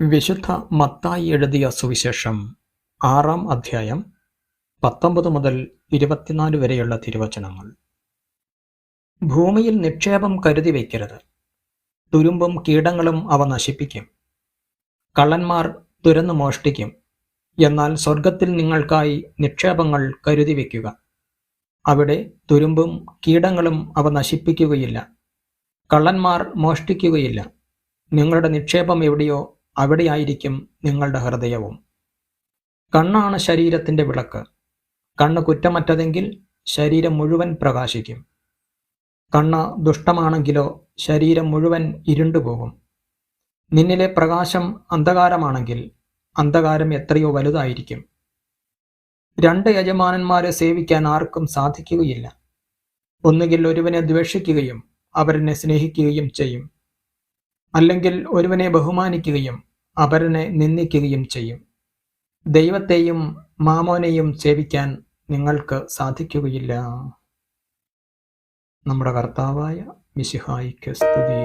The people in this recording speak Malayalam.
വിശുദ്ധ മത്തായി എഴുതിയ സുവിശേഷം ആറാം അധ്യായം പത്തൊമ്പത് മുതൽ ഇരുപത്തിനാല് വരെയുള്ള തിരുവചനങ്ങൾ. ഭൂമിയിൽ നിക്ഷേപം കരുതി വയ്ക്കരുത് തുരുമ്പും കീടങ്ങളും അവ നശിപ്പിക്കും. കള്ളന്മാർ തുരന്നു മോഷ്ടിക്കും. എന്നാൽ സ്വർഗത്തിൽ നിങ്ങൾക്കായി നിക്ഷേപങ്ങൾ കരുതി വയ്ക്കുക അവിടെ തുരുമ്പും കീടങ്ങളും അവ നശിപ്പിക്കുകയില്ല. കള്ളന്മാർ മോഷ്ടിക്കുകയില്ല. നിങ്ങളുടെ നിക്ഷേപം എവിടെയോ അവിടെയായിരിക്കും നിങ്ങളുടെ ഹൃദയവും. കണ്ണാണ് ശരീരത്തിന്റെ വിളക്ക്. കണ്ണ് കുറ്റമറ്റതെങ്കിൽ ശരീരം മുഴുവൻ പ്രകാശിക്കും. കണ്ണ് ദുഷ്ടമാണെങ്കിലോ ശരീരം മുഴുവൻ ഇരുണ്ടുപോകും നിന്നിലെ പ്രകാശം അന്ധകാരമാണെങ്കിൽ അന്ധകാരം എത്രയോ വലുതായിരിക്കും. രണ്ട് യജമാനന്മാരെ സേവിക്കാൻ ആർക്കും സാധിക്കുകയില്ല. ഒന്നുകിൽ ഒരുവനെ ദ്വേഷിക്കുകയും അവരനെ സ്നേഹിക്കുകയും ചെയ്യും. അല്ലെങ്കിൽ ഒരുവനെ ബഹുമാനിക്കുകയും അപരനെ നിന്ദിക്കുകയും ചെയ്യും. ദൈവത്തെയും മാമോനെയും സേവിക്കാൻ നിങ്ങൾക്ക് സാധിക്കുകയില്ല. നമ്മുടെ കർത്താവായ മിശിഹായിക്ക് സ്തുതി.